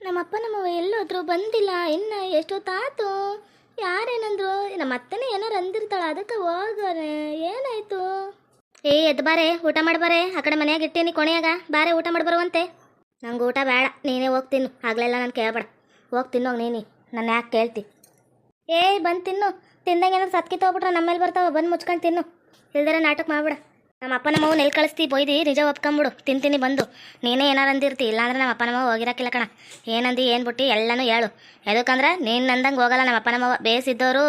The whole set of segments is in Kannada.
ನಮ್ಮಪ್ಪ ನಮ್ಮವ್ವ ಎಲ್ಲೋದ್ರು ಬಂದಿಲ್ಲ ಇನ್ನ ಎಷ್ಟೊತ್ತಾತು ಯಾರೇನಂದ್ರು? ನಮ್ಮ ಅತ್ತನೇ ಏನಾರು ಅಂದಿರ್ತಾಳ ಅದಕ್ಕೆ ಹೋಗರೆ ಏನಾಯ್ತು? ಏ, ಎದ್ದು ಬಾರೆ, ಊಟ ಮಾಡ್ಬಾರೆ ಆ ಕಡೆ ಮನೆಯಾಗ ಇಟ್ಟೇನಿ ಕೊನೆಯಾಗ ಬಾರೆ, ಊಟ ಮಾಡ್ಬರುವಂತೆ ನಂಗೆ ಊಟ ಬೇಡ ನೀನೇ ಹೋಗ್ತಿನ್ನು, ಆಗ್ಲೆಲ್ಲ ನಾನು ಕೇಳಬೇಡ. ಹೋಗಿ ತಿನ್ನೋಗ ನೀನಿ, ನಾನು ಯಾಕೆ ಕೇಳ್ತಿ? ಏಯ್, ಬಂದು ತಿನ್ನು, ತಿಂದಂಗೆ ಏನಾದ್ರು ಸತ್ಕಿ ಹೋಗ್ಬಿಟ್ರೆ ನಮ್ಮ ಮೇಲೆ ಬರ್ತಾವ, ಬಂದು ಮುಚ್ಕೊಂಡು ತಿನ್ನು. ಇಲ್ದಾರೆ ನಾಟಕ ಮಾಡ್ಬೇಡ. ನಮ್ಮ ಅಪ್ಪ ನಮ್ಮ ನೆಲ್ ಕಳಿಸ್ತಿ ಬೊಯ್ದು ನಿಜ ಒಪ್ಕೊಂಬಿಡು ತಿಂತೀನಿ ಬಂದು. ನೀನೇ ಏನಾರು ಅಂದಿರ್ತಿ, ಇಲ್ಲಾಂದ್ರೆ ನಮ್ಮ ಅಪ್ಪ ನಮ್ಮವ್ವ ಹೋಗಿರಕ್ಕಿಲ್ಲ ಕಣ. ಏನಂದು ಏನು ಬಿಟ್ಟು, ಎಲ್ಲನೂ ಹೇಳು. ಯಾಕಂದ್ರೆ ನೀನು ನಂದಂಗೆ ಹೋಗಲ್ಲ ನಮ್ಮ ಅಪ್ಪ ನಮ್ಮವ್ವ ಬೇಸಿದ್ದವರು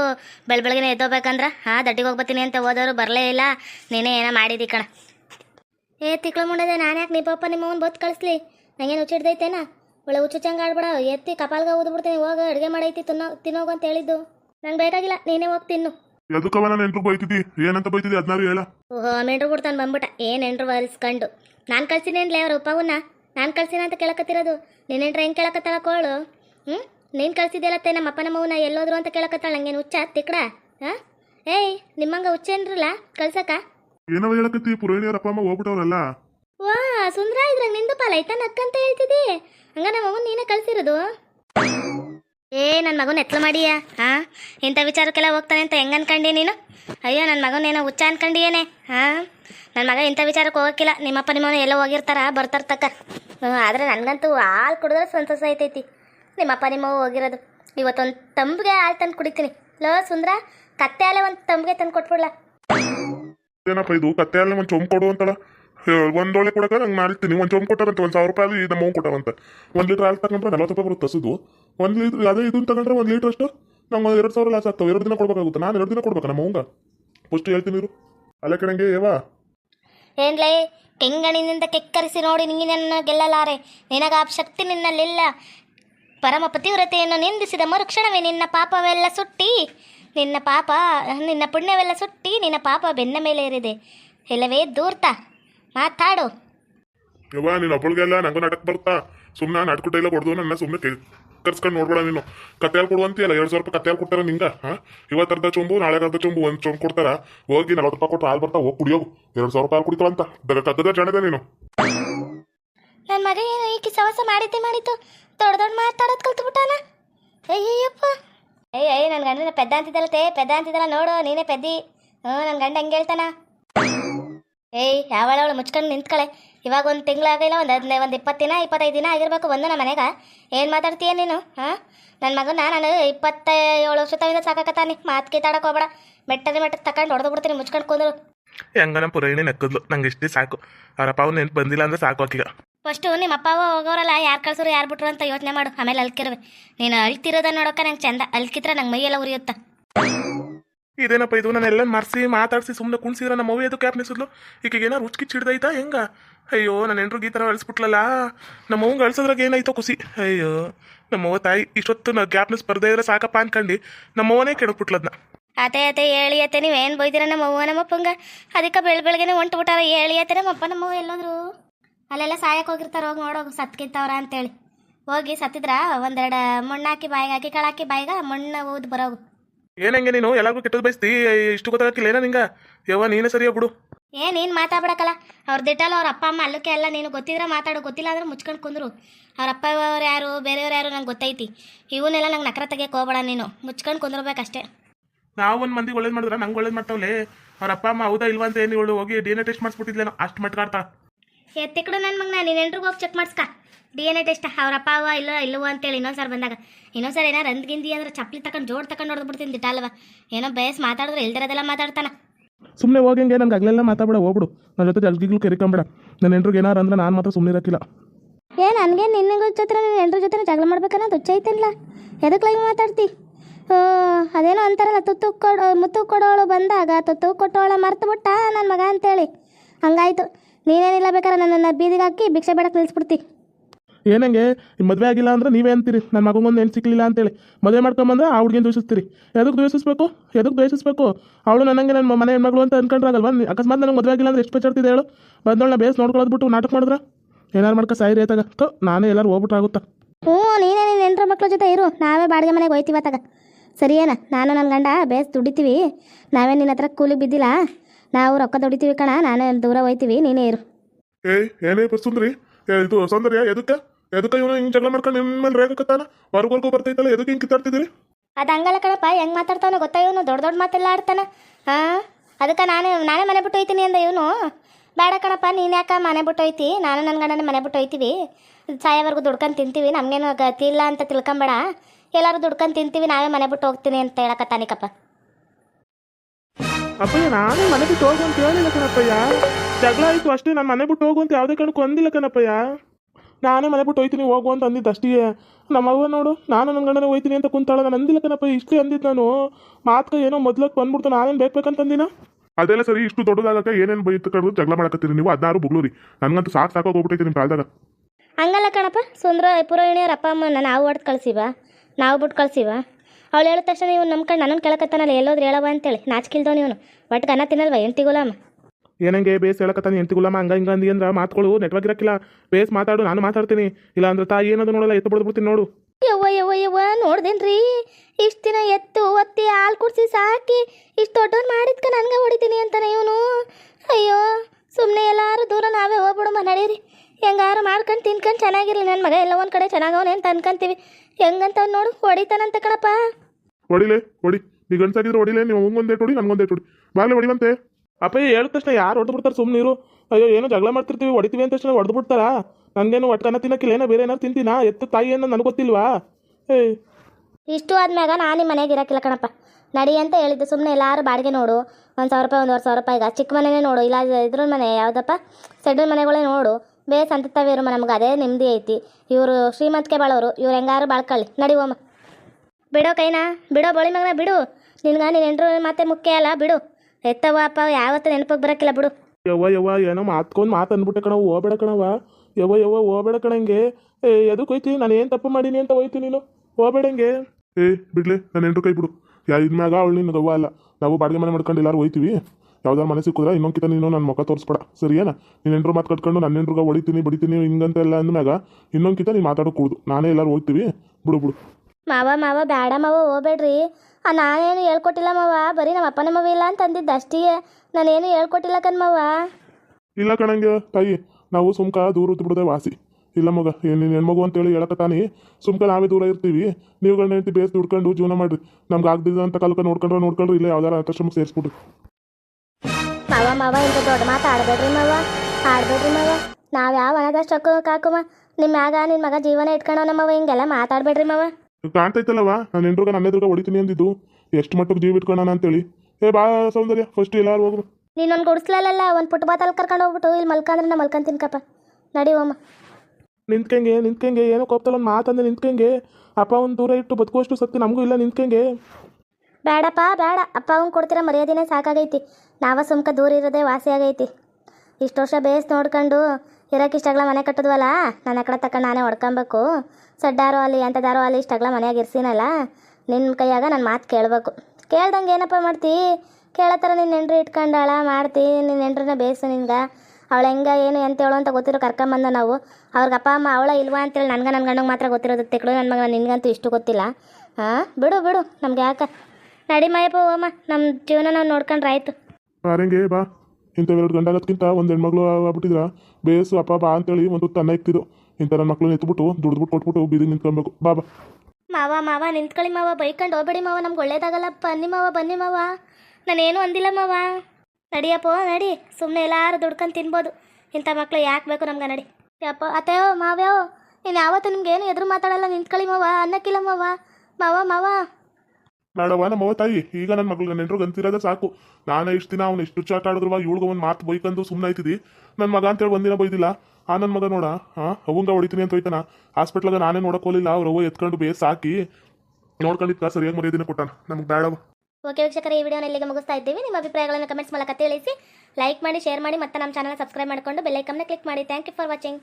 ಬೆಳ ಬೆಳಗ್ಗೆ ಎದ್ದೋಗ್ಬೇಕಂದ್ರೆ, ಹಾಂ, ದಡ್ಡಿಗೆ ಹೋಗ್ಬತ್ತೀನಿ ಅಂತ ಹೋದವರು ಬರಲೇ ಇಲ್ಲ. ನೀನೇ ಏನೋ ಮಾಡಿದಿ ಕಣ. ಏ, ತಿಕ್ಳು ಮುಂಡದೆ ನಾನು ಯಾಕೆ ನಿಮ್ಮ ಪಪ್ಪ ನಿಮ್ಮ ಅವ್ನ ಬತ್ತು ಕಳಿಸ್ಲಿ? ನಂಗೇನು ಹುಚ್ಚಿಡ್ದೈತೇನ ಒಳ್ಳೆ ಹುಚ್ಚುಚ್ಚಂಗೆ ಆಡ್ಬಿಡ, ಎತ್ತಿ ಕಪಾಲ್ಗೆ ಊದ್ಬಿಡ್ತೀನಿ ಹೋಗ, ಅಡುಗೆ ಮಾಡೈತಿ, ತಿನ್ನೋ, ತಿನ್ನೋಗು ಅಂತ ಹೇಳಿದ್ದು. ನಂಗೆ ಬೇಕಾಗಿಲ್ಲ, ನೀನೇ ಹೋಗಿ ತಿನ್ನು. ಎದಕ್ಕವ ನಾನು ಎಂಟ್ರು ಬೈತಿದ್ದಿ ಏನಂತ ಬೈತಿದ್ದಿ ಅದನ್ನಾರು ಹೇಳ. ಓಹೋ ಮೆಂಟ್ರು ಕೊಡ್ತಾನೆ ಬಂದ್ಬಿಟ್ಟ. ಏನು ಎಂಟ್ರು ವಾರಿಸ್ಕೊಂಡು. ನಾನು ಕಳ್ಸಿನಿ ಅಂದ್ಲೆ ಅವ್ರ ಉಪ್ಪವನ್ನ ನಾನು ಕಳ್ಸಿನ ಅಂತ ಕೇಳಕತ್ತಿರೋದು. ನಿನ್ನ ಎಂಟ್ರ ಹೆಂಗೆ ಕೇಳಕತ್ತಾಳ ಕೋಳು? ಹ್ಞೂ ನೀನು ಕಳ್ಸಿದ್ಯಲ್ಲತ್ತೆ ನಮ್ಮ ಅಪ್ಪ ನಮ್ಮವನ್ನ ಎಲ್ಲೋದ್ರು ಅಂತ ಕೇಳಕತ್ತಾಳ. ಹಂಗೇನು ಹುಚ್ಚ ತಿಕ್ಕಡ? ಹಾಂ? ಏಯ್ ನಿಮ್ಮಂಗ ಹುಚ್ಚೇನ್ರಲ್ಲ ಕಳ್ಸಕ್ಕ? ಏನವ ಹೇಳಕತ್ತಿ? ಪುರೋಹಿಣಿಯವ್ರ ಅಪ್ಪ ಅಮ್ಮ ಹೋಗ್ಬಿಟ್ಟವ್ರಲ್ಲ. ವಾ ಸುಂದರ ಇದ್ರಾಗ ನಿಂದು ಪಾಲ ಐತ ನಕ್ಕಂತ ಹೇಳ್ತಿದ್ದಿ ಹಂಗ ನಮ್ಮ ಅವನ್ ನೀನೇ ಕಳ್ಸಿರೋದು? ಏ ನನ್ನ ಮಗನ ಎತ್ಲು ಮಾಡಿಯ? ಹಾಂ? ಇಂಥ ವಿಚಾರಕ್ಕೆಲ್ಲ ಹೋಗ್ತಾನೆ ಅಂತ ಹೆಂಗೆ ಅನ್ಕಂಡಿ ನೀನು? ಅಯ್ಯೋ ನನ್ನ ಮಗನೇನೋ ಹುಚ್ಚ ಅನ್ಕಂಡಿಯೇನೆ. ಹಾ? ನನ್ನ ಮಗ ಇಂಥ ವಿಚಾರಕ್ಕೆ ಹೋಗಕ್ಕಿಲ್ಲ. ನಿಮ್ಮಪ್ಪ ನಿಮ್ಮನ ಎಲ್ಲ ಹೋಗಿರ್ತಾರ, ಬರ್ತಾರ ತಕ್ಕ ಆದರೆ ನನಗಂತೂ ಹಾಲು ಕುಡಿದ್ರೆ ಸಂತಸ ಐತೈತಿ ನಿಮ್ಮಪ್ಪ ನಿಮ್ಮವ್ವ ಹೋಗಿರೋದು. ಇವತ್ತೊಂದು ತಂಬಿಗೆ ಹಾಲು ತಂದು ಕುಡಿತೀನಿ. ಲೋ, ಸುಂದ್ರ, ಕತ್ತೆ ಹಾಲೆ ಒಂದು ತಂಬಿಗೆ ತಂದು ಕೊಟ್ಬಿಡ್ಲಾ. ಏನಪ್ಪ ಇದು? ಕತ್ತೆ ಅಲ್ಲ ಒಂದು ಚೊಂಬ್ ಕೊಡು ಅಂತಳ ಒಂದೊಳೆ ಕೊಡಕ ನಂಗೆ ಮಾಡ್ತೀನಿ. ಒಂದು ಚೊಂಬ್ ಕೊಟ್ಟಾರಂತೆ, ಒಂದು ಸಾವಿರ ರೂಪಾಯಿ ಇದು ನಮ್ಮ ಕೊಟ್ಟಾರಂತೆ ಒಂದು ಲೀಟ್ರ್ ಹಾಲು ತಗೊಂಡ್ರೆ ನಲ್ವತ್ತು ರೂಪಾಯಿ ಬರುತ್ತೆ ಹಸುದು. ಒಂದು ಲೀಟ್ರ್ ಅದೇ ಇದನ್ನ ತಗೊಂಡ್ರೆ ಒಂದು ಲೀಟ್ರ್ ಅಷ್ಟು? ನಮ್ಗೆ ಎರಡು ಸಾವಿರ ಲಾಸ್ ಆಗ್ತಾವೆ. ಎರಡು ದಿನ ಕೊಡ್ಬೇಕಾಗುತ್ತೆ. ನಾನು ಎರಡು ದಿನ ಕೊಡ್ಬೇಕು ನಮ್ಮ ಅವಂಗ ಫಸ್ಟ್ ಹೇಳ್ತೀನಿ ಇರು. ಅಲ್ಲ ಕಣಂಗೆ ಏವಾ ಏನ್ಲೇ ಕೆಂಗಣಿನಿಂದ ಕೆಕ್ಕರಿಸಿ ನೋಡಿ ನೀನನ್ನು ಗೆಲ್ಲಲಾರೆ. ನಿನಗ ಆ ಶಕ್ತಿ ನಿನ್ನಲ್ಲಿಲ್ಲ. ಪರಮ ಪತಿವ್ರತೆಯನ್ನು ನಿಂದಿಸಿದ ಮರುಕ್ಷಣವೇ ನಿನ್ನ ಪಾಪವೆಲ್ಲ ಸುಟ್ಟಿ. ನಿನ್ನ ಪಾಪ ನಿನ್ನ ಪುಣ್ಯವೆಲ್ಲ ಸುಟ್ಟಿ. ನಿನ್ನ ಪಾಪ ಬೆನ್ನ ಮೇಲೆ ಏರಿದೆ ಎಲ್ಲವೇ ದೂರ್ತ ಮಾತಾಡು. ಯವ್ವ ನೀನು ಒಬ್ಬಳಿಗೆಲ್ಲ ನಂಗೂ ನಾಟಕ ಬರ್ತಾ ಸುಮ್ಮನೆ ನಾಟಕ ಡೈಲಾಗ್ ಕೊಡ್ದು ನನ್ನ ಸುಮ್ಮನೆ ಕರ್ಸ್ಕೊಂಡು ನೋಡ್ಬೇಡ ನೀನು. ಕತ್ತೆಲ್ ಕೊಡುವಂತೀಯಲ್ಲ ಎರಡು ಸಾವಿರ ರೂಪಾಯಿ ಕತ್ತೆಲ್ ಕೊಡ್ತಾರ ನಿಂಗ? ಹಾಂ? ಇವತ್ತು ಅರ್ಧ ಚೊಂಬು, ನಾಳೆ ಅರ್ಧ ಚೊಂಬು, ಒಂದು ಚೊಂಬು ಕೊಡ್ತಾರ. ಹೋಗಿ ನಲ್ವತ್ತು ರೂಪಾಯಿ ಕೊಟ್ಟು ಹಾಲು ಬರ್ತಾ, ಹೋಗಿ ಕುಡಿಯೋಗು ಎರಡು ಸಾವಿರ ರೂಪಾಯಿ ಕುಡಿತಾವಂತ ಕದ್ದದ ಜಾಣದೆ ನೀನು. ನನ್ನ ಮಗ ಏನು ಈ ಕಿಸವಾಸ ಮಾಡಿದ್ದೆ ಮಾಡಿತ್ತು ದೊಡ್ಡ ದೊಡ್ಡ ಮಾತಾಡೋದು ಕಲ್ತ್ಬಿಟ್ಟಾನ. ಅಯ್ಯಯ್ಯಪ್ಪ. ಏಯ್ ಏಯ್ ನನ್ನ ಗಂಡನ ಪೆದ್ದ ಅಂತಿದ್ದಲ್ಲ ತೇ, ಪೆದ್ದ ಅಂತಿದ್ದಲ್ಲ ನೋಡು, ನೀನೇ ಪೆದ್ದಿ. ಹ್ಞೂ ನನ್ನ ಗಂಡ ಹಂಗೆ ಹೇಳ್ತಾನ. ಏಯ್ ಯಾವಳವಳು ಮುಚ್ಕೊಂಡು ನಿಂತ್ಕಳೆ. ಇವಾಗ ಒಂದು ತಿಂಗಳಾಗಿಲ್ಲ ಒಂದು ಹದಿನೈದು ಒಂದು ಇಪ್ಪತ್ತು ದಿನ ಇಪ್ಪತ್ತೈದು ದಿನ ಆಗಿರ್ಬೇಕು ಒಂದು ನಮ್ಮ ಮನೆಗೆ. ಏನು ಮಾತಾಡ್ತೀಯ ನೀನು ಹಾಂ? ನನ್ನ ಮಗನ ನಾನು ಇಪ್ಪತ್ತೇಳು ವರ್ಷದಿಂದ ಸಾಕಾಕತ್ತಾನೆ. ಮಾತು ಕೀತಾಡಕ್ಕೆ ಹೋಗ್ಬೇಡ. ಮೆಟ್ಟದ ಮೆಟ್ಟದ ತಕೊಂಡು ಹೊಡೆದು ಬಿಡ್ತೀನಿ ಮುಚ್ಕೊಂಡು ಕುಂದ್ರು. ಹೆಂಗನ ಪುರಾಣಿ ನೆಕ್ಕದ್ಲು. ನಂಗೆ ಇಷ್ಟೇ ಸಾಕು. ಅವರಪ್ಪ ಅವ್ನು ನೆನ್ಪು ಬಂದಿಲ್ಲ ಅಂದ್ರೆ ಸಾಕು ಆಕಿಗ. ಫಸ್ಟು ನಿಮ್ಮ ಅಪ್ಪ ಅವ್ವ ಹೋಗೋರಲ್ಲ ಯಾರು ಕಳ್ಸೋರು ಯಾರು ಬಿಟ್ರು ಅಂತ ಯೋಚನೆ ಮಾಡು. ಆಮೇಲೆ ಅಲ್ಕಿರುವೆ. ನೀನು ಅಳ್ತಿರೋದ ನೋಡೋಕೆ ನಂಗೆ ಚಂದ. ಅಲ್ಕಿದ್ರೆ ನಂಗೆ ಮೈಯೆಲ್ಲ ಉರಿಯುತ್ತ. ಇದೇನಪ್ಪ ಇದು? ನಾನು ಎಲ್ಲ ಮರ್ಸಿ ಮಾತಾಡ್ಸಿ ಸುಮ್ಮನೆ ಕುಣ್ಸಿದ್ರೆ ನಮ್ಮ ಮೌವ್ಯ ಅದು ಕ್ಯಾಪ್ ಅಪ್ನಿಸಿದ್ಲು ಈಕೆಗೆ ಏನಾರು ರುಚಿ ಚಿಡ್ದೈತಾ ಹೆಂಗ? ಅಯ್ಯೋ, ನನ್ನ ಹೆಂಡ್ರಿಗೆ ಈ ಥರ ಅಳಿಸ್ಬಿಟ್ಲಲ್ಲ. ನಮ್ಮ ಅವ್ವಂಗೆ ಅಳಿಸಿದ್ರಾಗ ಏನಾಯ್ತೋ ಖುಷಿ. ಅಯ್ಯೋ ನಮ್ಮವ್ವ ತಾಯಿ ಇಷ್ಟೊತ್ತು ನಾ ಗ್ಯಾಪ್ನೆಸ್ ಬರ್ದೇ ಇದ್ರೆ ಸಾಕಪ್ಪ ಅನ್ಕಂಡು ನಮ್ಮವ್ವನೇ ಕೆಡಬಿಟ್ಲದ್ನ ಅತೆ ಅತೆ ಹೇಳಿ ಅತ್ತೆ, ನೀವೇನು ಬೈದಿರ ನಮ್ಮ ಅವ್ವ ನಮ್ಮಪ್ಪಂಗ ಅದಕ್ಕೆ ಬೆಳ ಬೆಳಗ್ಗೆನೆ ಹೊಂಟು ಬಿಟ್ಟಾರ ಹೇಳಿ ಅತ್ತೆ ನಮ್ಮಪ್ಪ ನಮ್ಮವ್ವ ಎಲ್ಲೋದ್ರು? ಅಲ್ಲೆಲ್ಲ ಸಾಯಕ್ಕೆ ಹೋಗಿರ್ತಾರೆ, ಹೋಗಿ ನೋಡೋಗು ಸತ್ಕಿತ್ತವ್ರ ಅಂತೇಳಿ. ಹೋಗಿ ಸತ್ತಿದ್ರ? ಒಂದೆರಡು ಮಣ್ಣು ಹಾಕಿ, ಬಾಯಿಗೆ ಹಾಕಿ ಕಳಾಕಿ ಬಾಯಿಗೆ ಮಣ್ಣು ಊದ್ ಬರೋಗು. ಏನಂಗೆ ನೀನು? ಎಲ್ಲರಿಗೂ ಕೆಟ್ಟದ್ ಬಯಸ್ತಿ. ಇಷ್ಟು ಗೊತ್ತಾಗಕ್ಕಿಲ್ಲ. ಏನ ನಿಂಗ? ಯವ್ವ ನೀನೇ ಸರಿಯಾ ಬಿಡು ಏ ನೀನು ಮಾತಾಡ್ಬಿಡಕಲ್ಲ ಅವ್ರ ದಿಟ್ಟಲ್ಲ ಅವ್ರ ಅಪ್ಪ ಅಮ್ಮ ಅಲ್ಲಕ್ಕೆ ಎಲ್ಲ ನೀನು ಗೊತ್ತಿದ್ರೆ ಮಾತಾಡು. ಗೊತ್ತಿಲ್ಲ ಅಂದ್ರೆ ಮುಚ್ಕೊಂಡು ಕುಂದ್ರು. ಅವ್ರ ಅಪ್ಪ ಅವ್ರು ಯಾರು ಬೇರೆಯವ್ರು ಯಾರು ನಂಗೆ ಗೊತ್ತೈತಿ. ಇವನ್ನೆಲ್ಲ ನಂಗೆ ನಕರ ತೆಗಿಯಕ್ಕೆ ಹೋಗ್ಬೇಡ ನೀನು. ಮುಚ್ಕೊಂಡು ಕುಂದ್ರಬೇಕಷ್ಟೇ. ನಾವು ಒಂದು ಮಂದಿಗೆ ಒಳ್ಳೇದು ಮಾಡಿದ್ರೆ ನಂಗೆ ಒಳ್ಳೇದು ಮಾಡ್ತಾವಲೆ. ಅವ್ರ ಅಪ್ಪ ಅಮ್ಮ ಹೌದಾ ಇಲ್ವಾ ಅಂತ ಏನು ಇವಳು ಹೋಗಿ ಡಿ ಎನ್ ಎ ಟೆಸ್ಟ್ ಮಾಡಿಸ್ಬಿಟ್ಟಿದ್ಲೇನೋ. ಅಷ್ಟು ಮಟ್ಕಾಡ್ತಾ ಎತ್ತಿಕಡು ನನ್ನ ಮಗ ನಾನು ಎಂಟ್ರಿಗೆ ಹೋಗಿ ಚೆಕ್ ಮಾಡಿಸ್ಕ. ಡಿ ಎನ್ ಎ ಟೆಸ್ಟ್ ಅವ್ರಪ್ಪ ಅವ ಇಲ್ಲ ಇಲ್ಲವ ಅಂತೇಳಿ ಇನ್ನೊಂದ್ಸಲ ಬಂದಾಗ. ಇನ್ನೊಂದ್ಸಲ ಏನೋ ರಂದ್ಗಿಂದಿ ಅಂದ್ರೆ ಚಪ್ಪಲಿ ತಕೊಂಡು ಜೋಡ್ ತಕೊಂಡು ಹೊಡೆದು ಬಿಡ್ತೀನಿ ದಿಟ್ಟ ಅಲ್ವ? ಏನೋ ಬಯಸ್ ಮಾತಾಡಿದ್ರೆ ಇಲ್ದಿರೋದೆಲ್ಲ ಮಾತಾಡ್ತಾನ. ಸುಮ್ಮನೆ ಹೋಗಂಗೆ ನಂಗೆ ಅಗ್ಲೆಲ್ಲ ಮಾತಾಡ್ಬೇಡ ಹೋಗ್ಬಿಡು. ನನ್ನ ಜೊತೆ ಜಲ್ದಿಗ್ಲು ಕರಿಕೊಂಬೇಡ. ನನ್ನ ಎಂಟ್ರಿಗೆ ಏನಾರು ಅಂದ್ರೆ ನಾನು ಮಾತ್ರ ಸುಮ್ಮನೆ ಇರಕ್ಕಿಲ್ಲ ಏ ನನಗೆ ನಿನ್ನ ಜೊತೆ ನನ್ನ ಎಂಟ್ರ ಜೊತೆ ಜಗಳ ಮಾಡ್ಬೇಕನ್ನೋದು ಹುಚ್ಚೈತಲ್ಲ ಎದಕ್ಕೆ ಲೈವ್ ಮಾತಾಡ್ತಿ? ಅದೇನೋ ಅಂತಾರಲ್ಲ ತುತ್ತು ಕೊಡೋ ಮುತ್ತು ಕೊಡೋಳು ಬಂದಾಗ ತುತ್ತು ಕೊಟ್ಟೋಳ ಮರ್ತು ಬಿಟ್ಟ ನನ್ನ ಮಗ ಅಂತೇಳಿ. ಹಂಗಾಯ್ತು. ನೀನೇನಿಲ್ಲ ಬೇಕಾದ್ರೆ ನನ್ನನ್ನು ಬೀದಿಗೆ ಹಾಕಿ ಭಿಕ್ಷೆ ಬೇಡಕ್ಕೆ ನಿಲ್ಲಿಸ್ಬಿಡ್ತಿ. ಏನಂಗೆ? ಮದುವೆ ಆಗಿಲ್ಲ ಅಂದ್ರೆ ನೀವೇ ಅಂತೀರಿ. ನನ್ನ ಮಗಂಗೊಂದು ಏನು ಸಿಕ್ಕಲಿಲ್ಲ ಅಂತೇಳಿ. ಮದುವೆ ಮಾಡ್ಕೊಂಬಂದ್ರೆ ಆ ಹುಡುಗಿನ ದ್ವೇಷಿಸ್ತೀರಿ. ಎದಕ್ಕೆ ದ್ವೇಷಿಸ್ಬೇಕು? ಎದಕ್ಕೆ ದ್ವೇಷಿಸ್ಬೇಕು? ಅವಳು ನನಗೆ ನನ್ನ ಮನೆ ಹೆಣ್ಮಗಳು ಅಂತ ಅನ್ಕೊಂಡ್ರಾಗಲ್ವಾ? ಅಕಸ್ಮಾತ್ ನನಗೆ ಮದುವೆ ಆಗಿಲ್ಲ ಅಂದ್ರೆ ಎಷ್ಟು ಪೆಚ್ಚಾಡ್ತಿದೆ ಹೇಳು. ಬಂದವಳ ಬೇಸ್ ನೋಡ್ಕೊಳ್ಳೋದು ಬಿಟ್ಟು ನಾಟಕ ಮಾಡಿದ್ರೆ? ಏನಾರು ಮಾಡ್ಕೊ ಸಾಯಿರಿ ಆಯ್ತಾಗ ತೋ ನಾನೇ ಎಲ್ಲರೂ ಹೋಗ್ಬಿಟ್ರೆ ಆಗುತ್ತಾ? ಹ್ಞೂ ನೀನೇ ನಿನ್ನ ಎಂಟ್ರ ಮಕ್ಳ ಜೊತೆ ಇರು. ನಾವೇ ಬಾಡಿಗೆ ಮನೆಗೆ ಹೋಯ್ತೀವತ್ತಾಗ ಸರಿಯೇನ? ನಾನು ನನ್ನ ಗಂಡ ಬೇಸ್ ದುಡಿತೀವಿ. ನಾವೇ ನಿನ್ನ ಹತ್ರ ಕೂಲಿಗೆ ಬಿದ್ದಿಲ್ಲ? ನಾವು ರೊಕ್ಕ ದುಡಿತೀವಿ ಕಣ ನಾನು ದೂರ ಹೋಯ್ತೀವಿ ನೀನೇ ಇರು. ಏಯ್ ಏನೇ ಬರ್ಸುಂದ್ರಿ ಏ ಇದು ಸೌಂದರ್ಯ ಎದಕ್ಕೆ? ಎದಕ್ಕೆ ಇವನು ಹಿಂಗೆ ಜಗಳ ಮಾಡ್ಕೊಂಡು ನಿಮ್ಮ ಮೇಲೆ ರೇಗಕತ್ತಾನ ಹೊರಗೋರ್ಗು ಬರ್ತೈತಲ್ಲ ಎದಕ್ಕೆ ಹಿಂಗೆ ಕಿತ್ತಾಡ್ತಿದ್ದೀರಿ? ಅದು ಹಂಗಲ್ಲ ಕಣಪ್ಪ ಹೆಂಗೆ ಮಾತಾಡ್ತಾವನೋ ಗೊತ್ತಾ ಇವನು? ದೊಡ್ಡ ದೊಡ್ಡ ಮಾತೆಲ್ಲ ಆಡ್ತಾನ. ಹಾಂ? ಅದಕ್ಕೆ ನಾನೇ ನಾನೇ ಮನೆ ಬಿಟ್ಟು ಹೋಯ್ತೀನಿ ಅಂದ ಇವನು. ಬೇಡ ಕಣಪ್ಪ ನೀನು ಯಾಕೆ ಮನೆ ಬಿಟ್ಟು ಹೋಯ್ತಿ? ನಾನು ನನ್ನ ಗಂಡನ ಮನೆ ಬಿಟ್ಟು ಹೋಯ್ತೀವಿ. ಸಾಯವರೆಗೂ ದುಡ್ಕೊಂಡು ತಿಂತೀವಿ ನಮಗೇನು ಗತಿ ಇಲ್ಲ ಅಂತ ತಿಳ್ಕೊಂಬೇಡ. ಎಲ್ಲರೂ ದುಡ್ಕೊಂಡು ತಿಂತೀವಿ ನಾವೇ ಮನೆ ಬಿಟ್ಟು ಹೋಗ್ತೀನಿ ಅಂತ ಹೇಳಕತ್ತಾನಿಕಪ್ಪ. ಅಪ್ಪಯ್ಯ ನಾನೇ ಮನೆ ಬಿಟ್ಟು ಹೋಗು ಅಂತ ಹೇಳಿಲ್ಲ ಕಣಪ್ಪಯ್ಯ. ಜಗಳ ಆಯ್ತು ಅಷ್ಟೇ ನಾನು ಮನೆ ಬಿಟ್ಟು ಹೋಗು ಅಂತ ಯಾವುದೇ ಕಾರಣಕ್ಕೂ ಅಂದಿಲ್ಲ ಕಣಪ್ಪಯ್ಯ. ನಾನೇ ಮನೆ ಬಿಟ್ಟು ಹೋಯ್ತೀನಿ ಹೋಗು ಅಂತ ಅಂದಿದ್ದು ಅಷ್ಟೇ ನಮ್ಮವ್ವ ನೋಡು ನಾನು ನನ್ನ ಗಂಡನ ಹೋಯ್ತೀನಿ ಅಂತ ಕುಂತಾಳ ನಾನು ಅಂದಿಲ್ಲ ಕಣಪ್ಪ ಇಷ್ಟೇ ಅಂದಿದ್ದು ನಾನು. ಮಾತ್ಕ ಏನೋ ಮೊದ್ಲಕ್ಕೆ ಬಂದ್ಬಿಡ್ತು ನಾನೇನು ಬೇಕಂತಂದಿನ ಅದೆಲ್ಲ ಸರಿ ಇಷ್ಟು ದೊಡ್ಡದಾಗಕ್ಕ ಏನೇನು ಬೈತು ಕಡ್ದು ಜಗಳ ಮಾಡಕತ್ತೀರಿ ನೀವು ಹದಿನಾರು ಬುಗ್ಲೂರಿ ನನಗಂತೂ ಸಾಕು ಸಾಕಾಗಿ ಹೋಗ್ಬಿಟ್ಟೈತಿ ನಿಮ್ಮ ಕಾಲದಾಗ. ಹಂಗಲ್ಲ ಕಣಪ್ಪ ಸುಂದರ ಪುರೋಹಿಣಿಯವ್ರ ಅಪ್ಪ ಅಮ್ಮನ ನಾವು ಹೊಡೆದು ಕಳ್ಸಿವ? ನಾವು ಬಿಟ್ಟು ಕಳ್ಸಿವ? ಅವಳು ಹೇಳಿದ ತಕ್ಷಣ ನೀವು ನಮ್ಮ ಕಡೆ ನನ್ನನ್ನು ಕೇಳಕತ್ತಾನಲ್ಲ ಎಲ್ಲೋದ್ರೆ ಹೇಳವ ಅಂತೇಳಿ. ನಾಚಿಕಿಲ್ದವ್ ನೀವು ಒಟ್ಟು ಕನ್ನ ತಿನ್ನಲ್ವ ಎಂಟಿಗುಲಾಮ ಏನಂಗೆ ಬೇಸ್ ಹೇಳಕತ್ತಾನೆ ಎಂತಿ ಗುಲಾಮ? ಹಂಗ ಹಿಂಗ ಅಂದಿ ಅಂದ್ರೆ ಮಾತುಗಳು ನೆಟ್ವರ್ಕ್ ಇರಕ್ಕಿಲ್ಲ ಬೇಸ್ ಮಾತಾಡು ನಾನು ಮಾತಾಡ್ತೀನಿ. ಇಲ್ಲ ಅಂದ್ರೆ ತಾಯಿ ಏನದು ನೋಡಲ್ಲ ಎತ್ತು ಬಿಡ್ಬಿಡ್ತೀನಿ ನೋಡು. ಯವ್ವ ಯವ್ವ ಯವ್ವ ನೋಡ್ದೇನ್ರಿ? ಇಷ್ಟು ದಿನ ಎತ್ತು ಒತ್ತಿ ಹಾಲು ಕುಡಿಸಿ ಸಾಕಿ ಇಷ್ಟು ದೊಡ್ಡವ್ರು ಮಾಡಿದ್ಕ ನನಗೆ ಹೊಡಿತೀನಿ ಅಂತಾನೆ ಇವನು. ಅಯ್ಯೋ ಸುಮ್ಮನೆ ಎಲ್ಲಾರು ದೂರ ನಾವೇ ಹೋಗ್ಬಿಡು ನಡೀರಿ. ಹೆಂಗಾರು ಮಾಡ್ಕೊಂಡು ತಿನ್ಕೊಂಡು ಚೆನ್ನಾಗಿರಲಿ ನನ್ನ ಮಗ ಎಲ್ಲ ಒಂದು ಕಡೆ ಚೆನ್ನಾಗವನೇ ಅಂತ ಅನ್ಕೊಂತೀವಿ. ಹೆಂಗಂತ ನೋಡು ಹೊಡಿತಾನಂತ ಕಣಪ್ಪ. ಹೊಡಿಲೆ ಹೊಡಿ. ನೀ ಗಂಡ್ಸಾಗಿದ್ರೆ ಹೊಡಿಲೆ ನೀವು ಹಂಗೊಂದೇ ಹೊಡಿ ನನಗೊಂದೇ ಹೊಡಿ ಬಾಗ್ಲೆ ಹೊಡಿವಂತೆ. ಅಪ್ಪಯ್ಯ ಹೇಳಿದ ತಕ್ಷಣ ಯಾರು ಹೊಡೆದು ಬಿಡ್ತಾರೆ ಸುಮ್ಮನೆ ಇರು. ಅಯ್ಯೋ ಏನೋ ಜಗಳ ಮಾಡ್ತಿರ್ತೀವಿ ಹೊಡಿತೀವಿ ಅಂತ ತಕ್ಷಣ ಹೊಡೆದು ಬಿಡ್ತಾರಾ? ನನಗೇನು ಒಟ್ಟನ ತಿನ್ನಕ್ಕಿಲ್ಲ ಏನೋ ಬೇರೆ ಏನಾರು ತಿಂತೀನಾ? ಎತ್ತ ತಾಯಿ ಏನೋ ನನಗೆ ಗೊತ್ತಿಲ್ವಾ? ಏಯ್ ಇಷ್ಟು ಆದ್ಮ್ಯಾಗ ನಾನು ನಿಮ್ಮ ಮನೆಗೆ ಇರಕ್ಕಿಲ್ಲ ಕಣಪ್ಪ. ನಡಿ ಅಂತ ಹೇಳಿದ್ದೆ ಸುಮ್ಮನೆ ಎಲ್ಲರೂ ಬಾಡಿಗೆ ನೋಡು. ಒಂದು ಸಾವಿರ ರೂಪಾಯಿ ಒಂದುವರೆ ಸಾವಿರ ರೂಪಾಯಿಗ ಚಿಕ್ಕ ಮನೆನೇ ನೋಡು ಇಲ್ಲ ಇದ್ರ ಮನೆ ಯಾವುದಪ್ಪ? ಸೆಡ್ಯೂಲ್ ಮನೆಗಳೇ ನೋಡು. ಬೇಸ್ ಅಂತತ್ತವೇ ಇರು ನಮ್ಗೆ ಅದೇ ನೆಮ್ಮದಿ ಐತಿ. ಇವರು ಶ್ರೀಮಂತಿಕೆ ಬಾಳೋರು ಇವ್ರು ಹೆಂಗಾರು ಬಾಳ್ಕೊಳ್ಳಿ. ನಡಿ ಓಮ ಬಿಡೋ ಕೈನಾ ಬಿಡೋ ಬಳಿ ಮಗನ ಬಿಡು. ನಿನ್ಗ ನೀನು ಎಂಟ್ರು ಮತ್ತೆ ಮುಖ್ಯ ಅಲ್ಲ ಬಿಡು. ಎತ್ತವ ಅಪ್ಪ ಯಾವತ್ತು ನೆನಪಿಗೆ ಬರೋಕ್ಕಿಲ್ಲ ಬಿಡು. ಯವ್ವ ಯವ್ವ ಏನೋ ಮಾತ್ಕೊಂಡು ಮಾತು ಅಂದ್ಬಿಟ್ಟೆ ಕಣವ ಹೋಗ್ಬೇಡ ಕಣವ ಯವ್ವ ಯವ್ವ ಹೋಗ್ಬೇಡ ಕಣಂಗೆ ಏ ಎದಕ್ಕೆ ಹೋಯ್ತಿ? ನಾನು ಏನು ತಪ್ಪು ಮಾಡೀನಿ ಅಂತ ಹೋಯ್ತಿ ನೀನು? ಹೋಗ್ಬೇಡಂಗೆ ಏ ಬಿಡ್ಲೆ ನನ್ನ ಹೆಂಡ್ರು ಕೈ ಬಿಡು. ಯಾ ಇದ್ಮ್ಯಾಗ ಅವಳು ನಿನ್ನ ದವ್ವ ಅಲ್ಲ. ನಾವು ಬಾಡಿಗೆ ಮನೆ ಮಾಡ್ಕೊಂಡು ಎಲ್ಲಾರು ಹೋಯ್ತೀವಿ. ಯಾವ್ದಾರು ಮನೆ ಸಿಕ್ಕಿದ್ರೆ ಇನ್ನೊಂದ್ಕಿತ ನೀನು ನನ್ನ ಮುಖ ತೋರಿಸ್ಬೇಡ. ಸರಿಯೇನ? ನೀನು ಎಂಟ್ರು ಮಾತು ಕಟ್ಕೊಂಡು ನನ್ನ ಎಂಟ್ರಿಗೆ ಹೊಡಿತೀನಿ ಬಡಿತೀನಿ ಹಿಂಗಂತ ಎಲ್ಲ ಅಂದ್ಮ್ಯಾಗ ಇನ್ನೊಂದು ಕಿತ ನೀನು ಮಾತಾಡೋ ಕೂಡುದು. ನಾನೇ ಎಲ್ಲಾರು ಹೋಗ್ತೀವಿ ಬಿಡು ಬಿಡು. ಮಾವ ಮಾವ ಬೇಡ ಮಾವ ಹೋಗ್ಬೇಡ್ರಿ. ಆ, ನಾನೇನು ಹೇಳ್ಕೊಟ್ಟಿಲ್ಲ ಮಾವ. ಬರೀ ನಮ್ಮ ಅಪ್ಪನ ಮಾವ ಇಲ್ಲ ಅಂತ ಅಂದಿದ್ದು ಅಷ್ಟೇ ನಾನೇನು ಹೇಳ್ಕೊಟ್ಟಿಲ್ಲ ಕಣ್ ಮಾವ. ಇಲ್ಲ ಕಣಂಗೆ ತಾಯಿ. ನಾವು ಸುಮ್ಕ ದೂರ ಬಿಡದೆ ವಾಸಿ. ಇಲ್ಲ ಮಗ ಏನು ನೀನು ಹೆಣ್ಮಗು ಅಂತೇಳಿ ಹೇಳಕತ್ತಾನಿ. ಸುಮ್ಕ ನಾವೇ ದೂರ ಇರ್ತೀವಿ. ನೀವುಗಳನ್ನ ಹೆಂಡತಿ ಬೇಸ್ ದುಡ್ಕೊಂಡು ಜೀವನ ಮಾಡ್ರಿ. ನಮ್ಗೆ ಅಂತ ಕಾಲಕ್ಕೆ ನೋಡ್ಕೊಂಡ್ರೆ ನೋಡ್ಕೊಂಡ್ರೆ ಇಲ್ಲ ಯಾವ್ದಾರ ಅನಾಥಾಶ್ರಮಕ್ಕೆ ಸೇರಿಸ್ಬಿಡ್ರಿ. ಮಾವ ಮಾವ ಇಂಥ ದೊಡ್ಡ ಮಾತು ಆಡ್ಬೇಡ್ರಿ ಮಾವ. ಆಡ್ಬೇಡ್ರಿ ಮಾವ. ನಾವು ಯಾವ ಅನಾಥಾಶ್ರಮಕ್ಕೂ ಕಾಕುಮ. ನಿಮ್ಮ ಮ್ಯಾಗ ನಿನ್ನ ಮಗ ಜೀವನ ಇಟ್ಕೊಂಡವ ನಮ್ಮವ ಹಿಂಗೆಲ್ಲ ಮಾತಾಡ್ಬೇಡ್ರಿ ಮಾವ. ಕಾಣ್ತೈತಲ್ಲವ ನಾನು ಹೆಂಡ್ರುಗ ನನ್ನ ಎದುರುಗ ಹೊಡಿತೀನಿ ಅಂದಿದ್ದು. ಎಷ್ಟು ಮಟ್ಟಿಗೆ ಜೀವ ಇಟ್ಕೊಳ್ಳೋಣ ಅಂತೇಳಿ. ಏ ಬಾ ಸೌಂದರ್ಯ ಫಸ್ಟ್ ಎಲ್ಲಾರು ಹೋಗು ನೀನೊಂದು ಗುಡಿಸ್ಲಲ್ಲ ಒಂದು ಪುಟ್ಟ ಬಾತಲ್ಲಿ ಕರ್ಕೊಂಡು ಹೋಗ್ಬಿಟ್ಟು ಇಲ್ಲಿ ಮಲ್ಕಂದ್ರೆ ನಾ ಮಲ್ಕಂತೀನಿ ಕಪ್ಪ ನಡಿ ಓಮ ನಿಂತ್ಕಂಗೆ ನಿಂತ್ಕಂಗೆ ಏನೋ ಕೋಪ್ತಲ್ಲ ಒಂದು ಮಾತಂದ್ರೆ ನಿಂತ್ಕಂಗೆ. ಅಪ್ಪ ಒಂದು ದೂರ ಇಟ್ಟು ಬದುಕುವಷ್ಟು ಸತ್ತಿ ನಮಗೂ ಇಲ್ಲ ನಿಂತ್ಕಂಗೆ. ಬೇಡಪ್ಪ ಬೇಡ ಅಪ್ಪ ಅವ್ನು ಕೊಡ್ತಿರೋ ಮರ್ಯಾದೆನೇ ಸಾಕಾಗೈತಿ. ನಾವ ಸುಮ್ಕ ದೂರ ಇರೋದೇ ವಾಸಿ ಆಗೈತಿ. ಇಷ್ಟು ವರ್ಷ ಬೇಸ್ ನೋಡ್ಕೊಂಡು ಇರೋಕೆ ಇಷ್ಟಗಳ ಮನೆ ಕಟ್ಟಿದ್ವಲ್ಲ ನನ್ನ ಕಡೆ ತಕ್ಕ ನಾನೇ ಹೊಡ್ಕೊಬೇಕು. ಸಡ್ಡಾರೋ ಅಲ್ಲಿ ಎಂಥದಾರೋ ಅಲ್ಲಿ ಇಷ್ಟಾಗ್ಲ ಮನೆಯಾಗ ಇರ್ಸಿನಲ್ಲ ನಿನ್ನ ಕೈಯಾಗ ನನ್ನ ಮಾತು ಕೇಳಬೇಕು. ಕೇಳ್ದಂಗೆ ಏನಪ್ಪ ಮಾಡ್ತಿ? ಕೇಳೋ ಥರ ನಿನ್ನ ನೆಂಟ್ರು ಇಟ್ಕೊಂಡಾಳ ಮಾಡ್ತಿ ನಿನ್ನ ನೆಂಟ್ರನ್ನ ಬೇಸು ನಿನ್ಗೆ. ಅವಳು ಹೆಂಗೆ, ಏನು, ಎಂತ ಹೇಳು ಅಂತ ಗೊತ್ತಿರೋ ಕರ್ಕೊಂಬಂದ ನಾವು. ಅವ್ರಿಗೆ ಅಪ್ಪ, ಅಮ್ಮ, ಅವಳ ಇಲ್ವಾ ಅಂತೇಳಿ ನನ್ಗೆ ನನ್ನ ಗಂಡಂಗೆ ಮಾತ್ರ ಗೊತ್ತಿರೋದು. ತಿಕ್ಕಳು ನನ್ನ ಮಗ ನಿನಗಂತೂ ಇಷ್ಟು ಗೊತ್ತಿಲ್ಲ. ಹಾಂ ಬಿಡು ಬಿಡು, ನಮ್ಗೆ ಯಾಕೆ? ನಡಿ ಮಾಯಪ್ಪ ಓಮ್ಮ ನಮ್ಮ ಜೀವನ ನಾವು ನೋಡ್ಕೊಂಡ್ರೆ ಆಯ್ತು. ಹಾರಂಗೆ ಬಾ. ಇಂಥವೆರಡು ಗಂಡಾಗತ್ಕಿಂತ ಒಂದು ಹೆಣ್ಮಗಳು ಆಗ್ಬಿಟ್ಟಿದ್ರ. ಬೇಸು ಅಪ್ಪ, ಬಾ ಅಂತೇಳಿ ಒಂದು ತನ್ನ ಇಕ್ತಿದ್ದು ಇಂಥ ಮಕ್ಕಳು ನಿಂತ್ಬಿಟ್ಟು ಎತ್ಬಿಟ್ಟು ದುಡ್ದ್ಬಿಟ್ಟು ಕೊಟ್ಬಿಟ್ಟು ಬೀದಿ ನಿಂತ್ಕೊಬೇಕು ಬಾ ಬಾ. ಮಾವ ಮಾವ ನಿಂತ್ಕೊಳ್ಳಿ ಮಾವ. ಬೈಕೊಂಡು ಹೋಗ್ಬೇಡಿ ಮಾವ. ನಮ್ಗೆ ಒಳ್ಳೇದಾಗಲ್ಲ. ಬನ್ನಿ ಮಾವ ಬನ್ನಿ ಮಾವ. ನಾನೇನು ಅಂದಿಲ್ಲ ಮಾವ. ನಡಿಯಪ್ಪ ನಡಿ. ಸುಮ್ಮನೆ ಎಲ್ಲಾರು ದುಡ್ಕೊಂಡು ತಿನ್ಬೋದು. ಇಂಥ ಮಕ್ಳು ಯಾಕೆ ಬೇಕು ನಮ್ಗೆ ನಡಿ. ಯಪ್ಪ ಅತ್ತೆಯೋ ಮಾವ್ಯಾವ ನೀನು ಯಾವತ್ತು ನಿಮ್ಗೆ ಏನು ಎದುರು ಮಾತಾಡಲ್ಲ. ನಿಂತ್ಕೊಳ್ಳಿ ಮಾವ. ಅನ್ನಕ್ಕಿಲ್ಲ ಮಾವ. ಮಾವ ಮಾವ. ನಮ್ಮ ನಮ್ಮವ್ವ ತಾಯಿ. ಈಗ ನನ್ನ ಮಗಳು ನೆಂಟರು ಗಂತಿರೋದ ಸಾಕು. ನಾನೇ ಇಷ್ಟು ದಿನ ಅವ್ನು ಎಷ್ಟು ಚಾಟ ಆಡಿದ್ರು ಇವಳಿಗೆ ಒಂದು ಮಾತು ಬೈಕಂದು ಸುಮ್ಮನೆ ಆಯ್ತಿದ್ದಿ ನನ್ನ ಮಗ ಅಂತೇಳಿ ಒಂದಿನ ಬೈದಿಲ್ಲ. ಆ ಮಗ ನೋಡ ಹಾಂ ಅವಂಗ ಹೊಡಿತೀನಿ ಅಂತ ಹೋಯ್ತಾನ. ಹಾಸ್ಪಿಟ್ಲಾಗ ನಾನೇ ನೋಡಕ್ ಹೋಲಿಲ್ಲ ಅವ್ರ ಅವ್ವ ಎತ್ಕೊಂಡು ಬೇಸ್ ಹಾಕಿ ನೋಡ್ಕೊಂಡಿದ್ದ ಸರಿಯಾಗಿ ಮರ್ಯಾದಿನ ಕೊಟ್ಟಾನ. ನಮ್ಗೆ ಬೇಡವ ಓಕೆ ವೀಕ್ಷಕರ, ಈ ವಿಡಿಯೋನ ಇಲ್ಲಿಗೆ ಮುಗಿಸ್ತಾ ಇದ್ದೀವಿ. ನಿಮ್ಮ ಅಭಿಪ್ರಾಯಗಳನ್ನು ಕಮೆಂಟ್ಸ್ ಮೂಲಕ ತಿಳಿಸಿ. ಲೈಕ್ ಮಾಡಿ ಶೇರ್ ಮಾಡಿ, ಮತ್ತೆ ನಮ್ಮ ಚಾನಲ್ ಸಬ್ಸ್ಕ್ರೈಬ್ ಮಾಡಿಕೊಂಡು ಬೆಲ್ಲೈಕಮ್ನ ಕ್ಲಿಕ್ ಮಾಡಿ. Thank you for watching